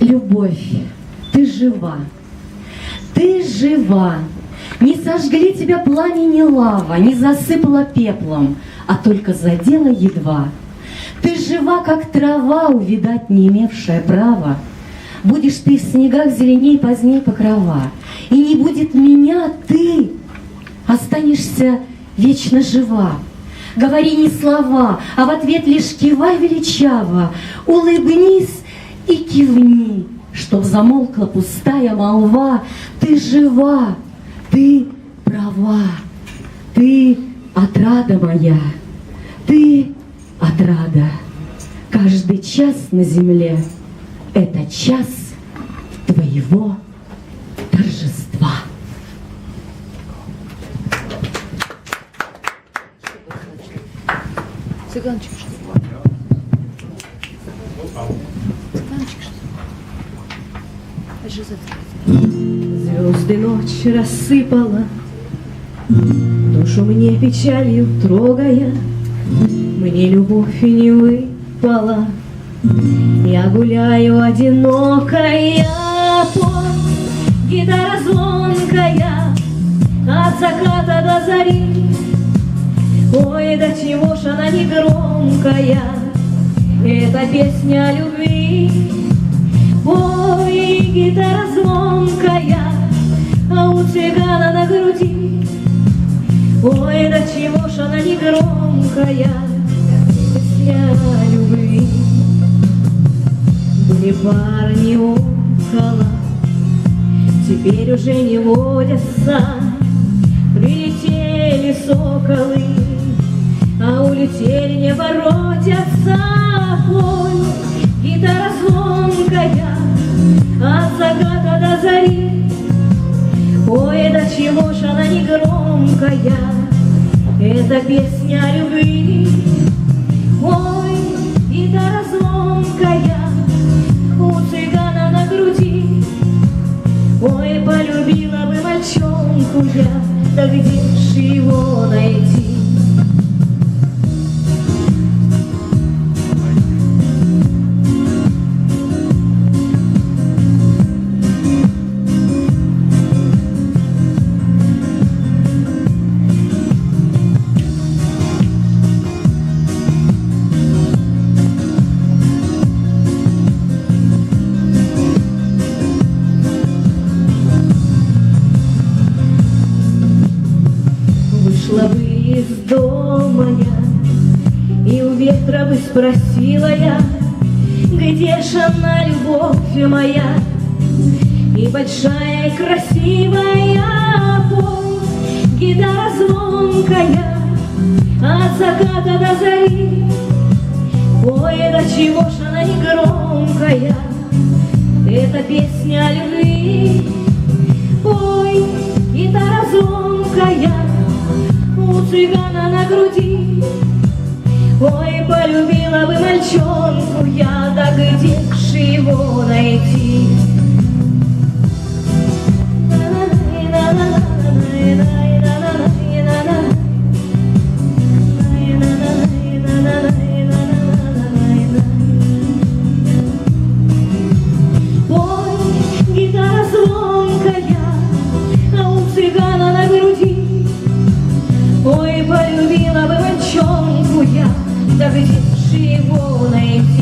Любовь, ты жива, ты жива. Не сожгли тебя пламя, лава, не засыпала пеплом, а только задела едва. Ты жива, как трава, увидать не имевшая права. Будешь ты в снегах зеленей поздней покрова, И не будет меня, ты останешься вечно жива. Говори не слова, а в ответ лишь кивай величаво, Улыбнись и кивни, чтоб замолкла пустая молва. Ты жива, ты права, ты отрада моя, ты отрада. Каждый час на земле — это час твоего торжества. Цыганчик что ли? Цыганчик что ли? Это Звезды ночь рассыпала, Душу мне печалью трогая, Мне любовь и не выпала. Я гуляю одинокая, гитара звонкая, От заката до зари. Ой, да чего ж она не громкая, Это песня любви. Ой, гитара звонкая, а у цыгана на груди. Ой, да чего ж она не громкая, песня любви. Были парни около, теперь уже не водятся, это песня любви. Спросила я, Где ж она, любовь моя, И большая, и красивая, Пой, гитара звонкая, От заката до зари. Ой, да чего ж она не громкая, Это песня любви. Ой, гитара звонкая, у цыгана на груди. Ой, полюбила бы мальчонку я, да где ж его найти? Ой, я, да где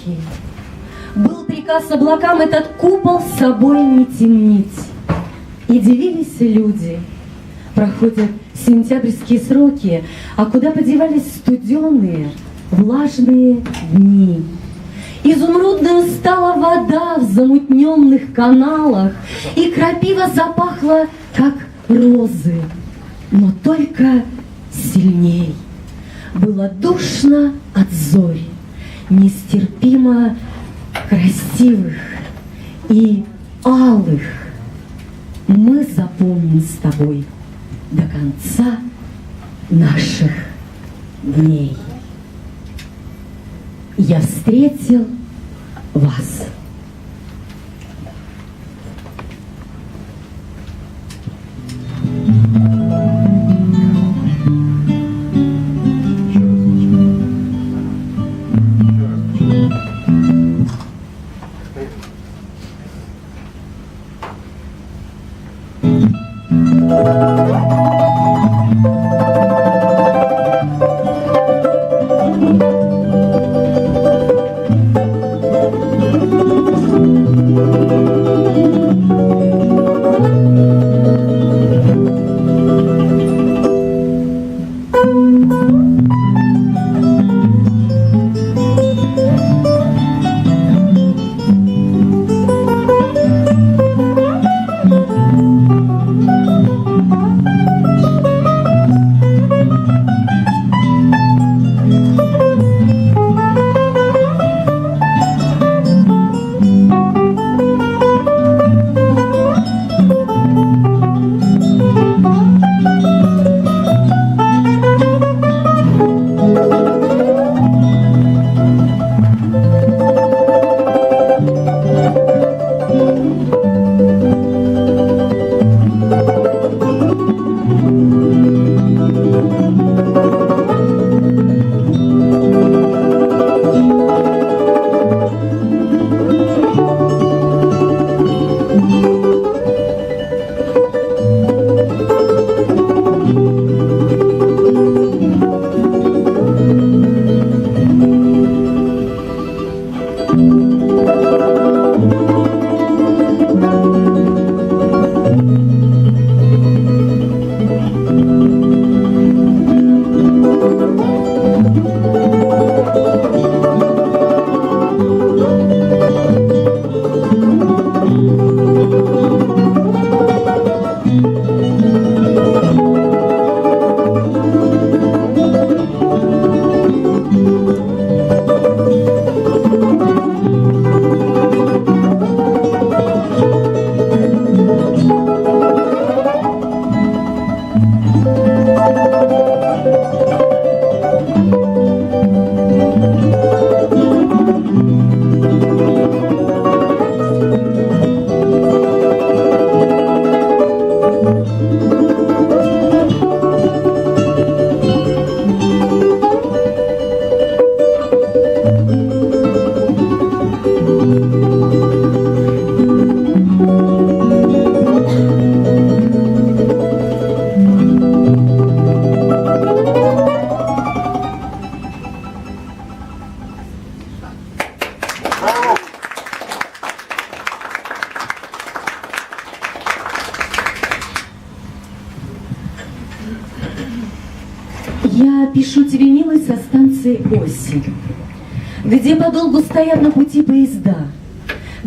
высокий. Был приказ облакам этот купол с собой не темнить. И дивились люди. Проходят сентябрьские сроки, а куда подевались студеные, влажные дни? Изумрудная стала вода в замутненных каналах, И крапива запахла, как розы, но только сильней. Было душно от зори, нестерпимо красивых и алых. Мы запомним с тобой до конца наших дней. Я встретил вас.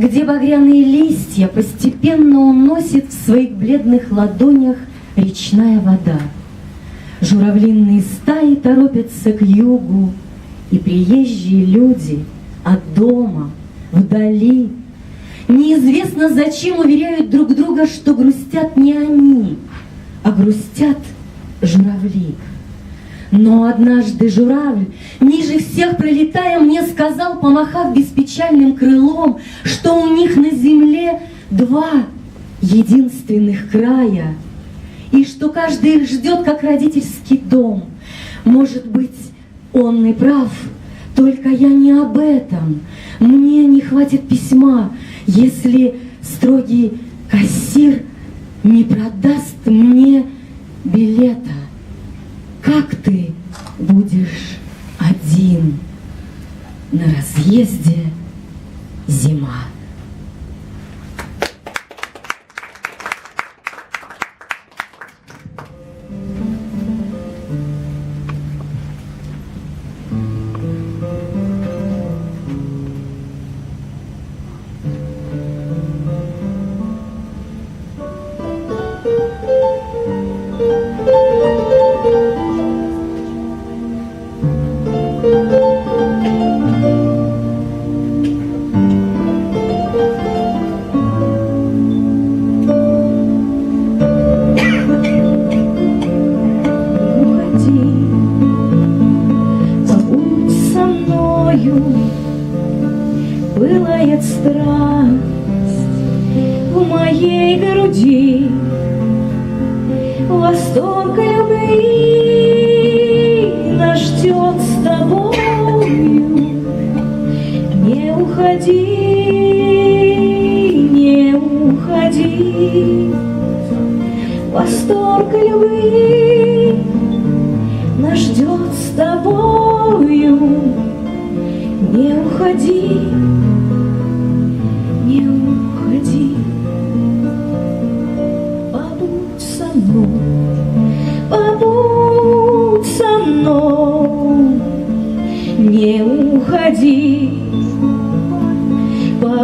Где багряные листья постепенно уносит в своих бледных ладонях речная вода. Журавлиные стаи торопятся к югу, и приезжие люди от дома, вдали, неизвестно зачем уверяют друг друга, что грустят не они, а грустят журавли. Но однажды журавль, ниже всех пролетая, мне сказал, помахав беспечальным крылом, что у них на земле два единственных края, и что каждый их ждет, как родительский дом. Может быть, он и прав, только я не об этом. Мне не хватит письма, если строгий кассир не продаст мне билета как ты будешь один на разъезде зима.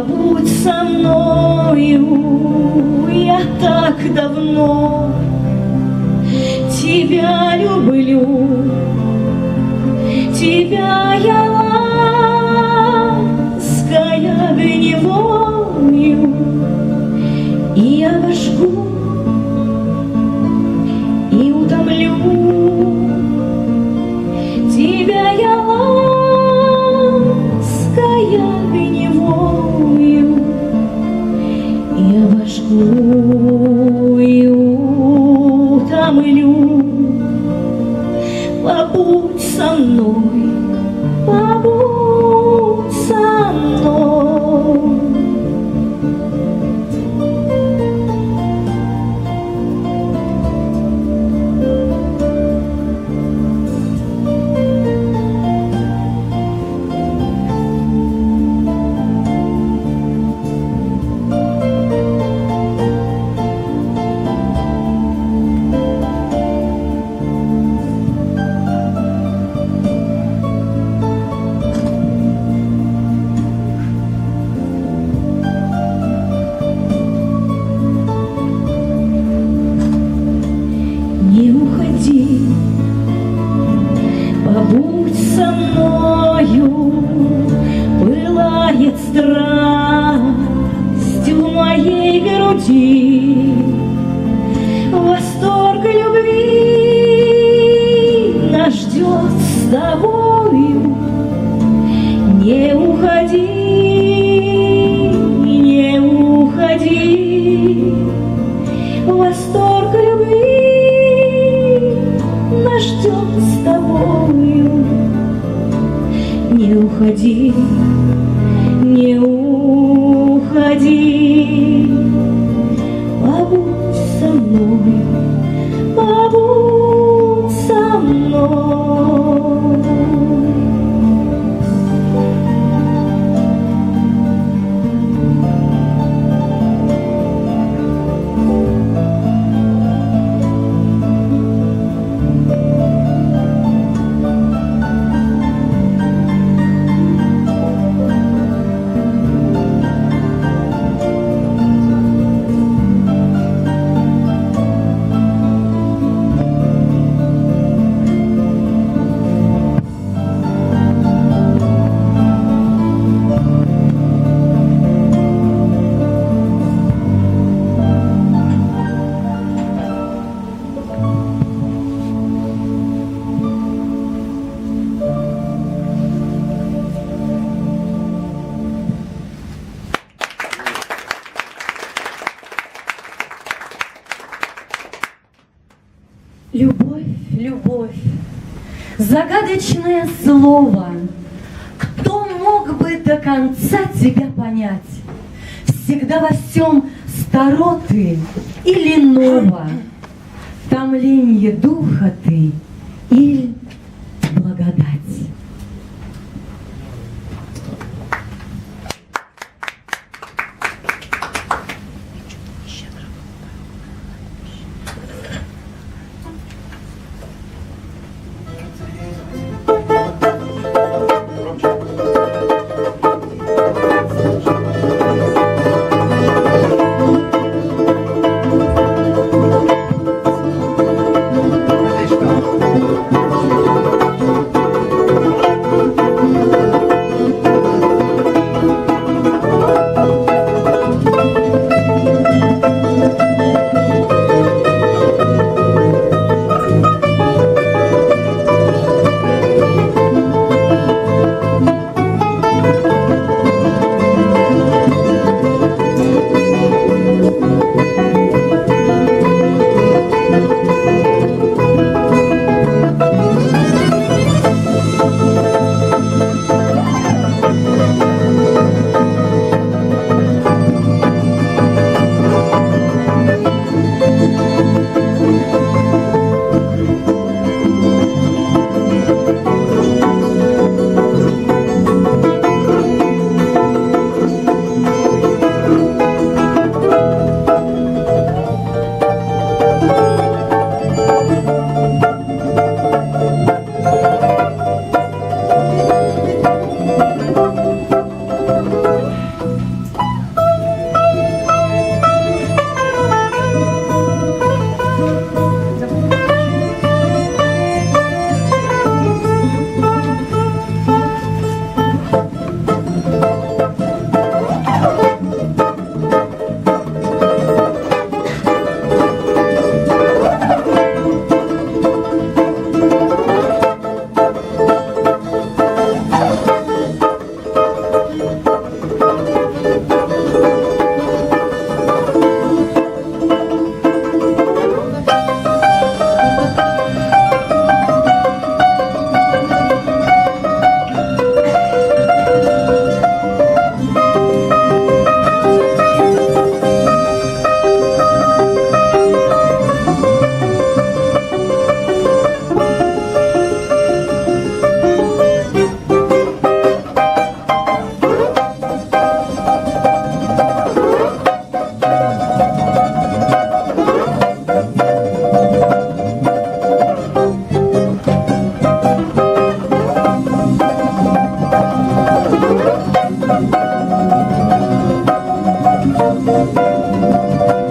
Побудь со мною. Я так давно тебя люблю, тебя я лаская утомлю. Побудь со мной, побудь ждет с тобою. Не уходи, не уходи, побудь со мной, побудь со мной. Загадочное слово. Кто мог бы до конца тебя понять? Всегда во всем старо ты или ново, Томление духа ты или благодать. Música